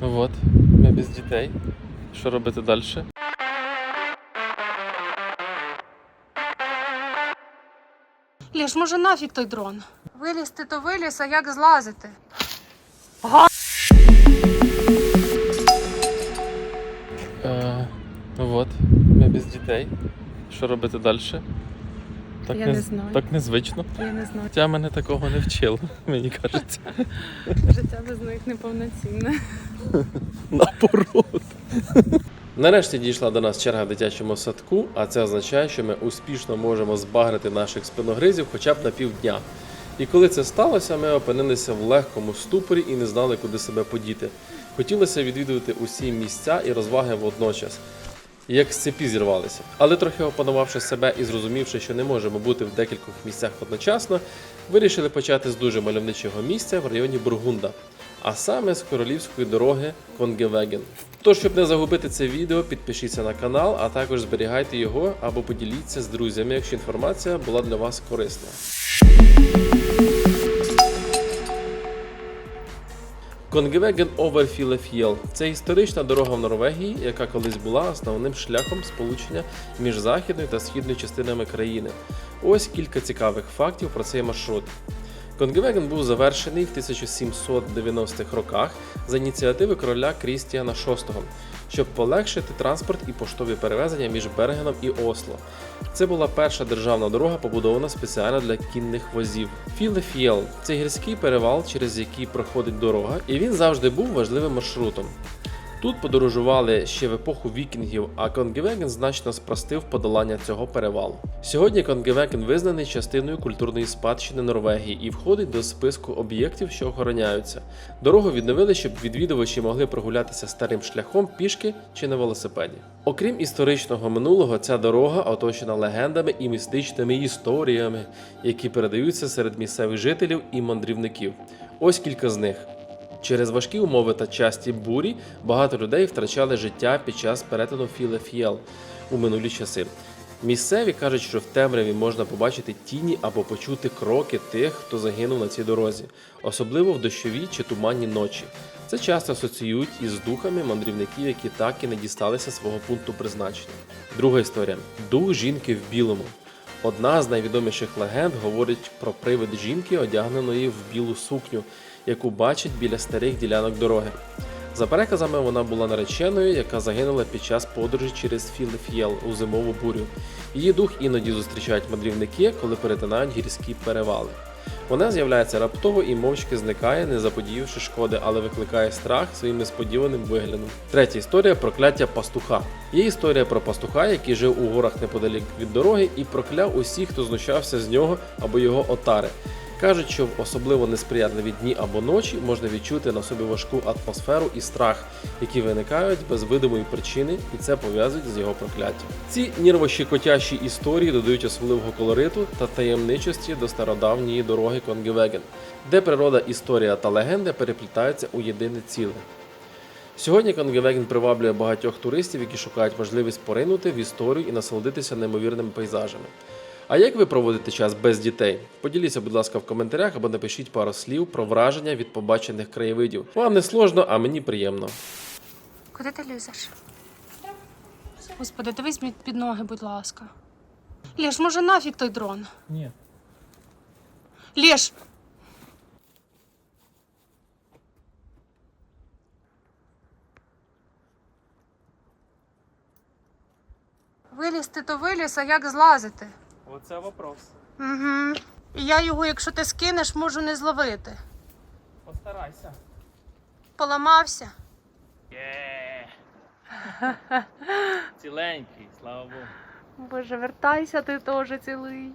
Ну от, ми без дітей. Що робити далі? Лєш, може нафіг той дрон? Вилізти то виліз, а як злазити? Е, ну от, ми без дітей. Що робити далі? Так Я не знаю. Так незвично. Я не знаю. Життя мене такого не вчило, мені кажеться. Життя без них неповноцінне. Наоборот. Нарешті дійшла до нас черга в дитячому садку, а це означає, що ми успішно можемо збагрити наших спиногризів хоча б на півдня. І коли це сталося, ми опинилися в легкому ступорі і не знали, куди себе подіти. Хотілося відвідувати усі місця і розваги водночас. Як з зірвалися. Але трохи опанувавши себе і зрозумівши, що не можемо бути в декількох місцях одночасно, вирішили почати з дуже мальовничого місця в районі Бургунда, а саме з королівської дороги Конгевеген. Тож, щоб не загубити це відео, підпишіться на канал, а також зберігайте його або поділіться з друзями, якщо інформація була для вас корисна. Конгевеген Оверфілеф'єл це історична дорога в Норвегії, яка колись була основним шляхом сполучення між західною та східною частинами країни. Ось кілька цікавих фактів про цей маршрут. Конгевеген був завершений в 1790-х роках за ініціативи короля Крістіана VI, щоб полегшити транспорт і поштові перевезення між Бергеном і Осло. Це була перша державна дорога, побудована спеціально для кінних возів. Філефіел це гірський перевал, через який проходить дорога, і він завжди був важливим маршрутом. Тут подорожували ще в епоху вікінгів, а Конгевеген значно спростив подолання цього перевалу. Сьогодні Конгевеген визнаний частиною культурної спадщини Норвегії і входить до списку об'єктів, що охороняються. Дорогу відновили, щоб відвідувачі могли прогулятися старим шляхом пішки чи на велосипеді. Окрім історичного минулого, ця дорога оточена легендами і містичними історіями, які передаються серед місцевих жителів і мандрівників. Ось кілька з них. Через важкі умови та часті бурі багато людей втрачали життя під час перетину Філефіел у минулі часи. Місцеві кажуть, що в темряві можна побачити тіні або почути кроки тих, хто загинув на цій дорозі, особливо в дощові чи туманні ночі. Це часто асоціюють із духами мандрівників, які так і не дісталися свого пункту призначення. Друга історія: дух жінки в білому. Одна з найвідоміших легенд говорить про привид жінки, одягненої в білу сукню, яку бачить біля старих ділянок дороги. За переказами, вона була нареченою, яка загинула під час подорожі через Філефіел у зимову бурю. Її дух іноді зустрічають мандрівники, коли перетинають гірські перевали. Вона з'являється раптово і мовчки зникає, не заподіявши шкоди, але викликає страх своїм несподіваним виглядом. Третя історія прокляття пастуха. Є історія про пастуха, який жив у горах неподалік від дороги і прокляв усіх, хто знущався з нього або його отари. Кажуть, що в особливо несприятливі дні або ночі можна відчути на собі важку атмосферу і страх, які виникають без видимої причини, і це пов'язують з його прокляттям. Ці нервощекотящі історії додають особливого колориту та таємничості до стародавньої дороги Конгевеген, де природа, історія та легенди переплітаються у єдине ціле. Сьогодні Конгевеген приваблює багатьох туристів, які шукають можливість поринути в історію і насолодитися неймовірними пейзажами. А як ви проводите час без дітей? Поділіться, будь ласка, в коментарях або напишіть пару слів про враження від побачених краєвидів. Вам не сложно, а мені приємно. Куди ти лізеш? Господи, дивись мені під ноги, будь ласка. Лєш, може нафіг той дрон? Ні. Лєш! Вилізти то виліз, а як злазити? Оце вопрос. Угу. І я його, якщо ти скинеш, можу не зловити. Постарайся. Поламався. Є. Ціленький, слава Богу. Боже, вертайся, ти теж цілий.